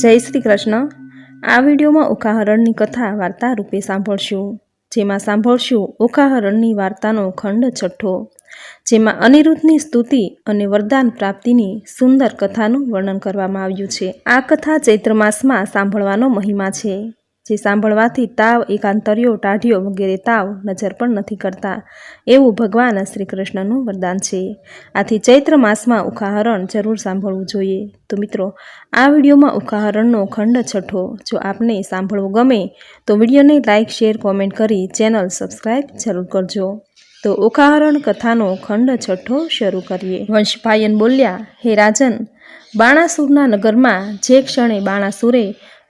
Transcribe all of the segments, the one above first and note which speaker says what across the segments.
Speaker 1: જય શ્રી કૃષ્ણ. આ વિડીયોમાં ઉકાહરણની કથા વાર્તા રૂપે સાંભળશું, જેમાં સાંભળશું ઉખાહરણની વાર્તાનો ખંડ છઠ્ઠો, જેમાં અનિરુદ્ધની સ્તુતિ અને વરદાન પ્રાપ્તિની સુંદર કથાનું વર્ણન કરવામાં આવ્યું છે. આ કથા ચૈત્ર માસમાં સાંભળવાનો મહિમા છે. જે સાંભળવાથી તાવ, એકાંતરિયો ટાઢિયો વગેરે તાવ નજર પણ નથી કરતા. એવું ભગવાન શ્રી કૃષ્ણનું વરદાન છે. આથી ચૈત્ર માસમાં ઉખાહરણ જરૂર સાંભળવું જોઈએ. તો મિત્રો, આ વિડીયોમાં ઉખાહરણનો ખંડ છઠ્ઠો. જો આપને સાંભળવું ગમે, તો વિડીયોને લાઇક શેર, કોમેન્ટ કરી ચેનલ સબસ્ક્રાઈબ જરૂર કરજો. તો ઉખાહરણ કથાનો ખંડ છઠ્ઠો શરૂ કરીએ. વંશભાયન બોલ્યા, હે રાજન, બાણાસુરના નગરમાં જે ક્ષણે બાણાસુરે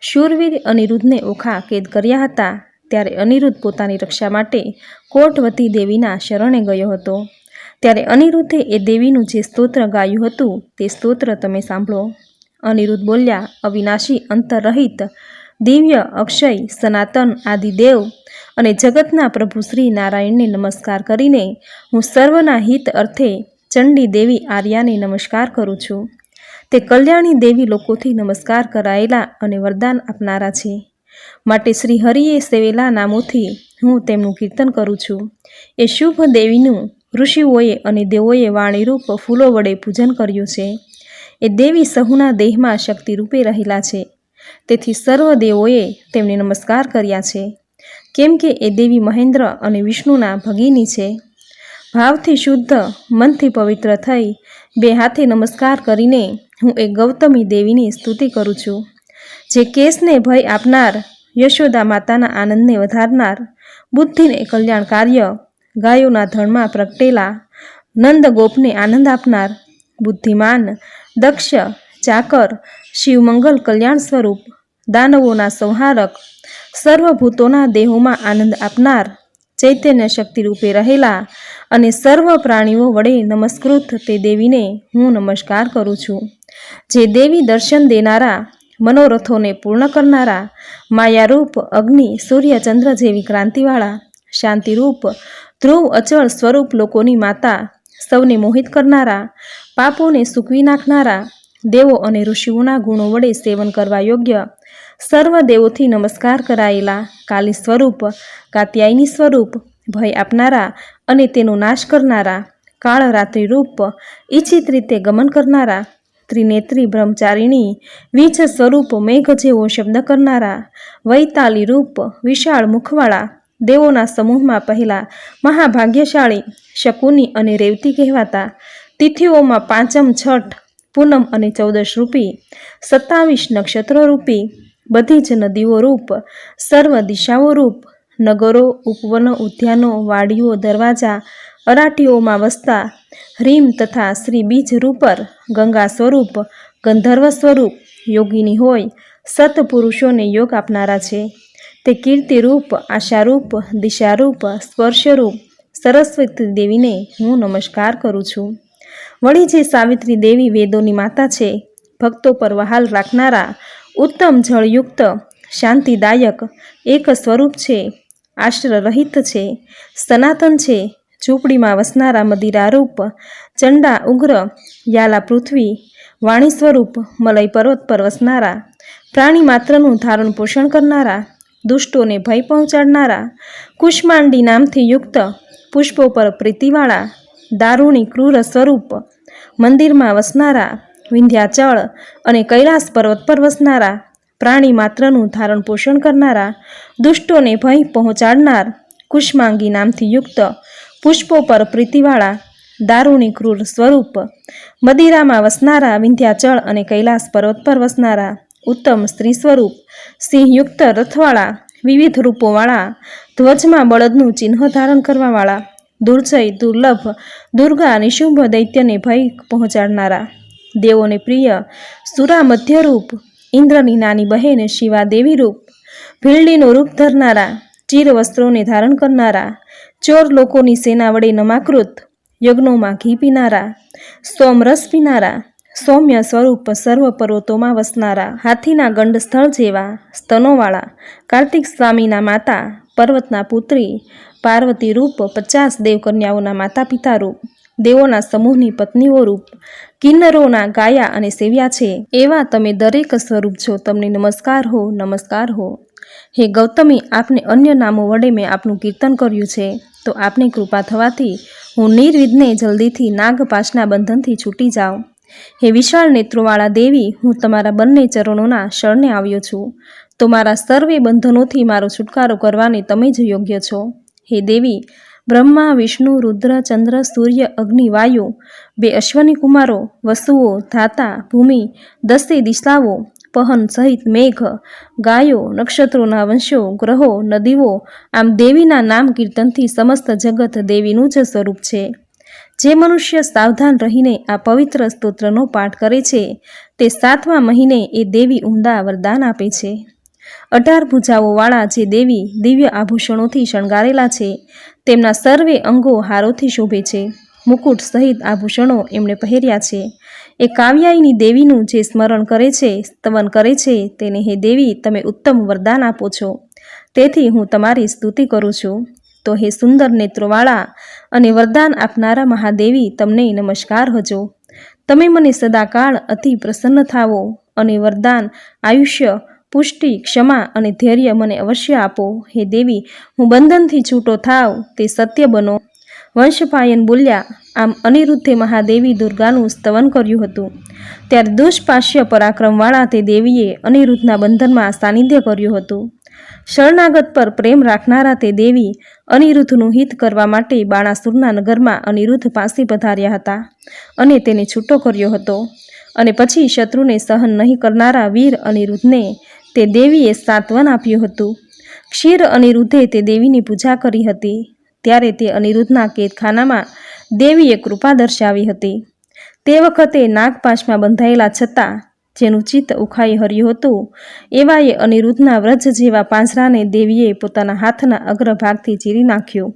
Speaker 1: શૂરવીર અનિરુદ્ધને ઓખા કેદ કર્યા હતા ત્યારે અનિરુદ્ધ પોતાની રક્ષા માટે કોટવતી દેવીના શરણે ગયો હતો. ત્યારે અનિરુદ્ધે એ દેવીનું જે સ્તોત્ર ગાયું હતું તે સ્તોત્ર તમે સાંભળો. અનિરુદ્ધ બોલ્યા, અવિનાશી અંતરરહિત દિવ્ય અક્ષય, સનાતન આદિદેવ અને જગતના પ્રભુ શ્રી નારાયણને નમસ્કાર કરીને હું સર્વના હિત અર્થે ચંડી દેવી આર્યાને નમસ્કાર કરું છું. તે કલ્યાણી દેવી લોકોથી નમસ્કાર કરાયેલા અને વરદાન આપનારા છે. માટે શ્રી હરિએ સેવેલા નામોથી હું તેમનું કીર્તન કરું છું. એ શુભ દેવીનું, ઋષિઓએ અને દેવોએ વાણીરૂપ ફૂલો વડે પૂજન કર્યું છે. એ દેવી સહુના દેહમાં શક્તિરૂપે રહેલા છે. તેથી સર્વ દેવોએ તેમને નમસ્કાર કર્યા છે. કેમ કે એ દેવી મહેન્દ્ર અને વિષ્ણુના ભગીની છે. ભાવથી શુદ્ધ, મનથી પવિત્ર થઈ, બે હાથે નમસ્કાર કરીને હું એ ગૌતમી દેવીની સ્તુતિ કરું છું. જે કેસને ભય આપનાર, યશોદા માતાના આનંદને વધારનાર, બુદ્ધિને કલ્યાણ કાર્ય, ગાયોના ધણમાં પ્રગટેલા નંદ ગોપને આનંદ આપનાર, બુદ્ધિમાન, દક્ષ, ચાકર, શિવમંગલ કલ્યાણ સ્વરૂપ, દાનવોના સંહારક, સર્વભૂતોના દેહોમાં આનંદ આપનાર ચૈતન્ય શક્તિ રૂપે રહેલા અને સર્વ પ્રાણીઓ વડે નમસ્કૃત તે દેવીને હું નમસ્કાર કરું છું. જે દેવી દર્શન દેનારા, મનોરથોને પૂર્ણ કરનારા, માયારૂપ અગ્નિ સૂર્ય ચંદ્ર જેવી ક્રાંતિવાળા, શાંતિરૂપ, ધ્રુવ અચળ સ્વરૂપ લોકોની માતા, સૌને મોહિત કરનારા, પાપોને સૂકવી નાખનારા, દેવો અને ઋષિઓના ગુણો વડે સેવન કરવા યોગ્ય સર્વ દેવોથી નમસ્કાર કરાયેલા કાલી સ્વરૂપ, કાત્યાયની સ્વરૂપ, ભય આપનારા અને તેનો નાશ કરનારા, કાળ રાત્રિ રૂપ, ઈચ્છિત રીતે ગમન કરનારા, ત્રિનેત્રી બ્રહ્મચારિણી વીજ સ્વરૂપ, મેઘ જેવો શબ્દ કરનારા, વૈતાલી રૂપ, વિશાળ મુખવાળા, દેવોના સમૂહમાં પહેલા મહાભાગ્યશાળી, શકુની અને રેવતી કહેવાતા, તિથિઓમાં પાંચમ છઠ, પૂનમ અને ચૌદશ રૂપી, સત્તાવીસ નક્ષત્રો રૂપી બધી જ નદીઓ રૂપ, સર્વ દિશાઓ રૂપ, નગરો, ઉપવનો, ઉદ્યાનો, વાડીઓ, દરવાજા, અરાટીઓમાં વસતા હ્રીમ તથા શ્રી બીજ રૂપર, ગંગા સ્વરૂપ, ગંધર્વ સ્વરૂપ, યોગીની હોય, સતપુરુષોને યોગ આપનારા છે. તે કીર્તિરૂપ આશારૂપ, દિશારૂપ, સ્પર્શરૂપ, સરસ્વતી દેવીને હું નમસ્કાર કરું છું. વળી જે સાવિત્રી દેવી વેદોની માતા છે, ભક્તો પર વહાલ રાખનારા ઉત્તમ જળયુક્ત, શાંતિદાયક, એક સ્વરૂપ છે, આશ્રરહિત છે, સનાતન છે, ઝૂંપડીમાં વસનારા મદિરારૂપ ચંડા ઉગ્ર, યાલા પૃથ્વી, વાણી સ્વરૂપ, મલય પર્વત પર વસનારા, પ્રાણી માત્રનું ધારણ પોષણ કરનારા, દુષ્ટોને ભય પહોંચાડનારા, કુષ્માંડી નામથી યુક્ત, પુષ્પો પર પ્રીતિવાળા, દારૂણી ક્રૂર સ્વરૂપ, મંદિરમાં વસનારા વિંધ્યાચળ અને કૈલાસ પર્વત પર વસનારા, પ્રાણી માત્રનું ધારણ પોષણ કરનારા, દુષ્ટોને ભય પહોંચાડનાર, કુષ્માંગી નામથી યુક્ત, પુષ્પો પર પ્રીતિવાળા દારૂણી ક્રૂર સ્વરૂપ, મદિરામાં વસનારા વિંધ્યાચળ અને કૈલાસ પર્વત પર વસનારા, ઉત્તમ સ્ત્રી સ્વરૂપ, સિંહયુક્ત રથવાળા, વિવિધ રૂપોવાળા, ધ્વજમાં બળદનું ચિહ્ન ધારણ કરવાવાળા, દુર્જય, દુર્લભ, દુર્ગા નિશુંભ દૈત્યને ભય પહોંચાડનારા. દેવોને પ્રિય, સુરા મધ્યરૂપ, ઇન્દ્રની નાની બહેન શિવા દેવી રૂપ ભીલડીનું રૂપ ધરનારા ચીર વસ્ત્રોને ધારણ કરનારા, ચોર લોકોની સેના વડે નમાકૃત, યજ્ઞોમાં ઘી પીનારા સોમરસ પીનારા, સૌમ્ય સ્વરૂપ સર્વ પર્વતોમાં વસનારા, હાથીના ગંડ સ્થળ જેવા સ્તનોવાળા, કાર્તિક સ્વામીના માતા, પર્વતના પુત્રી, પાર્વતી રૂપ પચાસ દેવકન્યાઓના માતા પિતા રૂપ, દેવોના સમૂહની પત્નીઓ રૂપ કિન્નરોના ગાયા અને સેવ્યા છે. એવા તમે દરેક સ્વરૂપ છો. તમને નમસ્કાર હો નમસ્કાર હો. હે ગૌતમી, આપને અન્ય નામો વડે મેં આપનું કીર્તન કર્યું છે. તો આપની કૃપા થવાથી હું નિર્વિઘ્ને જલ્દીથી નાગપાશના બંધનથી છૂટી જાઉં. હે વિશાળ નેત્રોવાળા દેવી, હું તમારા બંને ચરણોના શરણે આવ્યો છું. તો મારા સર્વે બંધનોથી મારો છુટકારો કરવાને તમે જ યોગ્ય છો. હે દેવી બ્રહ્મા, વિષ્ણુ, રુદ્ર, ચંદ્ર, સૂર્ય, અગ્નિ, વાયુ, બે અશ્વની કુમારો, વસુઓ, ધાતા, ભૂમિ દસે દિશાઓ પહન સહિત મેઘ, ગાયો, નક્ષત્રોના વંશો, ગ્રહો, નદીઓ, આમ દેવીના નામ કીર્તનથી સમસ્ત જગત દેવીનું જ સ્વરૂપ છે. જે મનુષ્ય સાવધાન રહીને આ પવિત્ર સ્તોત્રનો પાઠ કરે છે, તે સાતમા મહિને એ દેવી ઉમદા વરદાન આપે છે. અઢાર ભુજાઓવાળા જે દેવી દિવ્ય આભૂષણોથી શણગારેલા છે, તેમના સર્વે અંગો હારોથી શોભે છે. મુકુટ સહિત આભૂષણો એમણે પહેર્યા છે. એ કાવ્યાયની દેવીનું જે સ્મરણ કરે છે, સ્તવન કરે છે, તેને હે દેવી, તમે ઉત્તમ વરદાન આપો છો. તેથી હું તમારી સ્તુતિ કરું છું. તો હે સુંદર નેત્રોવાળા અને વરદાન આપનારા મહાદેવી, તમને નમસ્કાર હજો. તમે મને સદાકાળ અતિ પ્રસન્ન થાવો અને વરદાન, આયુષ્ય પુષ્ટિ, ક્ષમા અને ધૈર્ય મને અવશ્ય આપો. હે દેવી, હું બંધનથી છૂટો થાવ, તે સત્ય બનો. વંશપાયન બોલ્યા, આમ અનિરુદ્ધે મહાદેવી દુર્ગાનું સ્તવન કર્યું હતું. ત્યારે દુષ્પાશ્ય પરાક્રમવાળા તે દેવીએ અનિરુદ્ધના બંધનમાં સાનિધ્ય કર્યું હતું. શરણાગત પર પ્રેમ રાખનારા તે દેવી અનિરુદ્ધનું હિત કરવા માટે બાણાસુરના નગરમાં અનિરુદ્ધ પાસે પધાર્યા હતા અને તેને છૂટો કર્યો હતો. અને પછી શત્રુને સહન નહીં કરનારા વીર અનિરુદ્ધને તે દેવીએ સાંત્વન આપ્યું હતું. ક્ષીર અનિરુદ્ધે તે દેવીની પૂજા કરી હતી. ત્યારે તે અનિરુદ્ધના કેદખાનામાં દેવીએ કૃપા દર્શાવી હતી. તે વખતે નાગપાશમાં બંધાયેલા છતાં જેનું ચિત્ત ઉખાઈ હર્યું હતું, એવાએ અનિરુદ્ધના વ્રજ જેવા પાંજરાને દેવીએ પોતાના હાથના અગ્રભાગથી ચીરી નાખ્યો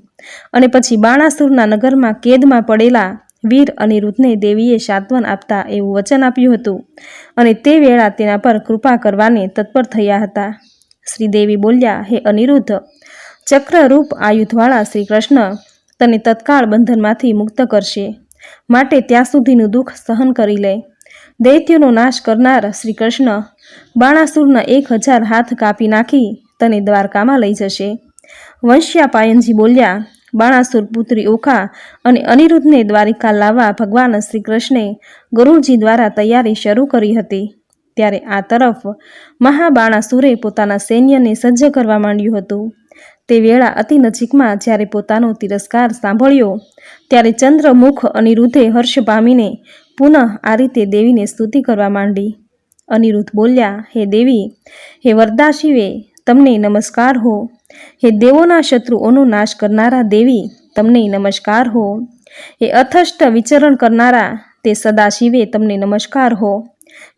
Speaker 1: અને પછી બાણાસુરના નગરમાં કેદમાં પડેલા વીર અનિરુદ્ધને દેવીએ સાંત્વન આપતા એવું વચન આપ્યું હતું. અને તે વેળા તેના પર કૃપા કરવાને તત્પર થયા હતા. શ્રીદેવી બોલ્યા, હે અનિરુદ્ધ, ચક્રરૂપ આયુધવાળા શ્રી કૃષ્ણ તને તત્કાળ બંધનમાંથી મુક્ત કરશે. માટે ત્યાં સુધીનું દુઃખ સહન કરી લે. દૈત્યનો નાશ કરનાર શ્રી કૃષ્ણ બાણાસુરના એક હજાર હાથ કાપી નાખી તને દ્વારકામાં લઈ જશે. વંશ્યા પાયનજી બોલ્યા બાણાસુર પુત્રી ઓખા અને અનિરુદ્ધને દ્વારિકા લાવવા ભગવાન શ્રી કૃષ્ણે ગુરુજી દ્વારા તૈયારી શરૂ કરી હતી. ત્યારે આ તરફ મહાબાણાસુરે પોતાના સૈન્યને સજ્જ કરવા માંડ્યું હતું. તે વેળા અતિ નજીકમાં જ્યારે પોતાનો તિરસ્કાર સાંભળ્યો, ત્યારે ચંદ્રમુખ અનિરુદ્ધે હર્ષ પામીને પુનઃ આ રીતે દેવીને સ્તુતિ કરવા માંડી. અનિરુદ્ધ બોલ્યા, હે દેવી, હે વરદાશિવે તમને નમસ્કાર હો. હે દેવોના શત્રુઓનો નાશ કરનારા દેવી, તમને નમસ્કાર હો. હે અથષ્ટ વિચરણ કરનારા, તે સદાશિવે તમને નમસ્કાર હો.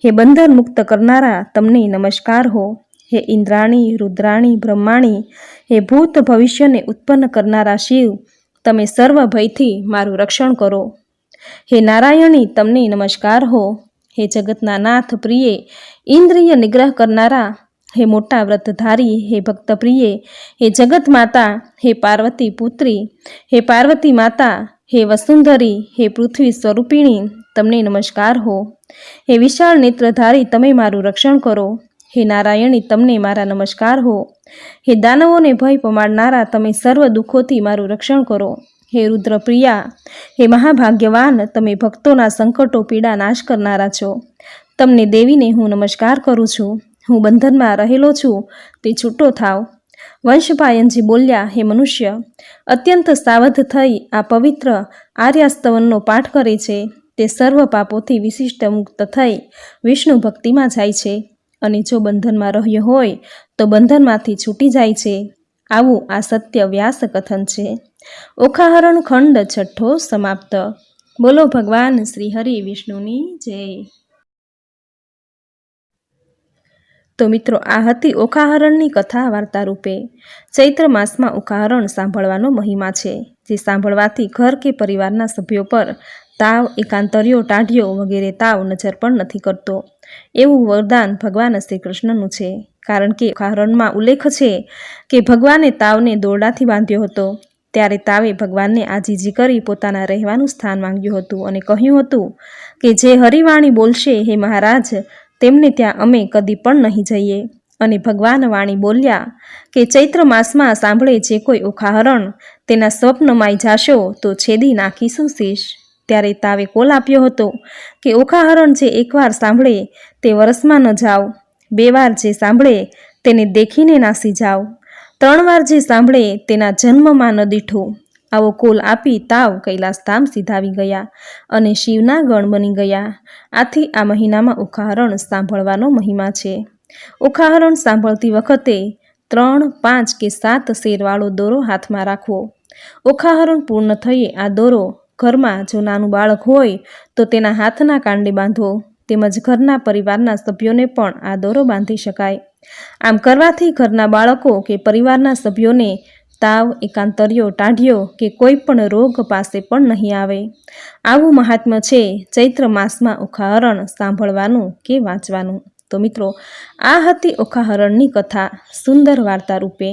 Speaker 1: હે બંધન મુક્ત કરનારા, તમને નમસ્કાર હો. હે ઇન્દ્રાણી, રુદ્રાણી, બ્રહ્માણી, હે ભૂત ભવિષ્યને ઉત્પન્ન કરનારા શિવ, તમે સર્વ ભયથી મારું રક્ષણ કરો. હે નારાયણી, તમને નમસ્કાર હો. હે જગતના નાથ પ્રિયે ઇન્દ્રિય નિગ્રહ કરનારા હે મોટા વ્રતધારી, હે ભક્ત પ્રિયે હે જગત માતા હે પાર્વતી પુત્રી, હે પાર્વતી માતા, હે વસુંધરી, હે પૃથ્વી સ્વરૂપિણી, તમને નમસ્કાર હો. હે વિશાળ નેત્રધારી, તમે મારું રક્ષણ કરો. હે નારાયણી, તમને મારા નમસ્કાર હો. હે દાનવોને ભય પમાડનારા, તમે સર્વ દુઃખોથી મારું રક્ષણ કરો. હે રુદ્રપ્રિયા, હે મહાભાગ્યવાન, તમે ભક્તોના સંકટો, પીડા નાશ કરનારા છો. તમને દેવીને હું નમસ્કાર કરું છું. હું બંધનમાં રહેલો છું, તે છૂટો થાવ. વંશપાયનજી બોલ્યા, હે મનુષ્ય, અત્યંત સાવધ થઈ આ પવિત્ર આર્યાસ્તવનનો પાઠ કરે છે. તે સર્વ પાપોથી વિશિષ્ટ મુક્ત થઈ વિષ્ણુ ભક્તિમાં જાય છે. અને જો બંધનમાં રહ્યો હોય, તો બંધનમાંથી છૂટી જાય છે. આવું આ સત્ય વ્યાસ કથન છે. ઓખાહરણ ખંડ છઠ્ઠો સમાપ્ત. બોલો ભગવાન શ્રી હરિ વિષ્ણુની જય. તો મિત્રો, આ હતી ઓખાહરણની કથા વાર્તા રૂપે ચૈત્ર માસમાં ઉખાહરણ સાંભળવાનો મહિમા છે, જે સાંભળવાથી ઘર કે પરિવારના સભ્યો પર તાવ, એકાંતર્યો ટાઢિયો વગેરે તાવ નજર પણ નથી કરતો. એવું વરદાન ભગવાન શ્રી કૃષ્ણનું છે, કારણ કે ઉખાહરણમાં ઉલ્લેખ છે કે ભગવાને તાવને દોરડાથી બાંધ્યો હતો. ત્યારે તાવે ભગવાનને આજીજી કરી પોતાના રહેવાનું સ્થાન માંગ્યું હતું અને કહ્યું હતું કે, જે હરિવાણી બોલશે, હે મહારાજ તેમને ત્યાં અમે કદી પણ નહીં જઈએ. અને ભગવાન વાણી બોલ્યા, કે ચૈત્ર માસમાં સાંભળે જે કોઈ ઉખાહરણ, તેના સ્વપ્નમાંય જાશો તો છેદી નાખીશું શીશ. ત્યારે તાવે કોલ આપ્યો હતો કે ઓખાહરણ જે એકવાર સાંભળે, તે વરસમાં ન જાઓ. બે વાર જે સાંભળે, તેને દેખીને નાસી જાઓ. ત્રણ વાર જે સાંભળે, તેના જન્મમાં ન દીઠો. આવો કોલ આપી તાવ કૈલાસધામ સીધાવી ગયા અને શિવના ગણ બની ગયા. આથી આ મહિનામાં ઉખાહરણ સાંભળવાનો મહિમા છે. ઉખાહરણ સાંભળતી વખતે ત્રણ, પાંચ કે સાત શેરવાળો દોરો હાથમાં રાખવો. ઉખાહરણ પૂર્ણ થઈએ આ દોરો ઘરમાં જો નાનું બાળક હોય તો તેના હાથના કાંડે બાંધવો તેમજ ઘરના પરિવારના સભ્યોને પણ આ દોરો બાંધી શકાય. આમ કરવાથી ઘરના બાળકો કે પરિવારના સભ્યોને તાવ, એકાંતરિયો ટાઢિયો કે કોઈ પણ રોગ પાસે પણ નહીં આવે. આવું મહાત્મ્ય છે ચૈત્ર માસમાં ઉખાહરણ સાંભળવાનું કે વાંચવાનું. તો મિત્રો, આ હતી ઓખાહરણની કથા સુંદર વાર્તા રૂપે.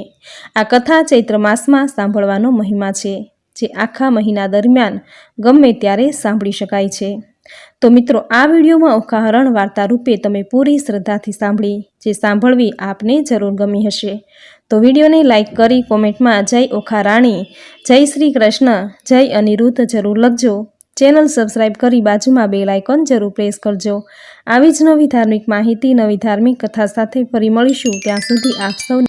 Speaker 1: આ કથા ચૈત્ર માસમાં સાંભળવાનો મહિમા છે, જે આખા મહિના દરમિયાન ગમે ત્યારે સાંભળી શકાય છે. તો મિત્રો, આ વિડીયોમાં ઓખાહરણ વાર્તા રૂપે તમે પૂરી શ્રદ્ધાથી સાંભળી, જે સાંભળવી આપને જરૂર ગમી હશે. તો વિડીયોને લાઇક કરી કોમેન્ટમાં જય ઓખા રાણી જય શ્રી કૃષ્ણ, જય અનિરુદ્ધ જરૂર લખજો. ચેનલ સબસ્ક્રાઇબ કરી બાજુમાં બેલ આઇકોન જરૂર પ્રેસ કરજો. આવી જ નવી ધાર્મિક માહિતી, નવી ધાર્મિક કથા સાથે ફરી મળીશું. ત્યાં સુધી આપ સૌ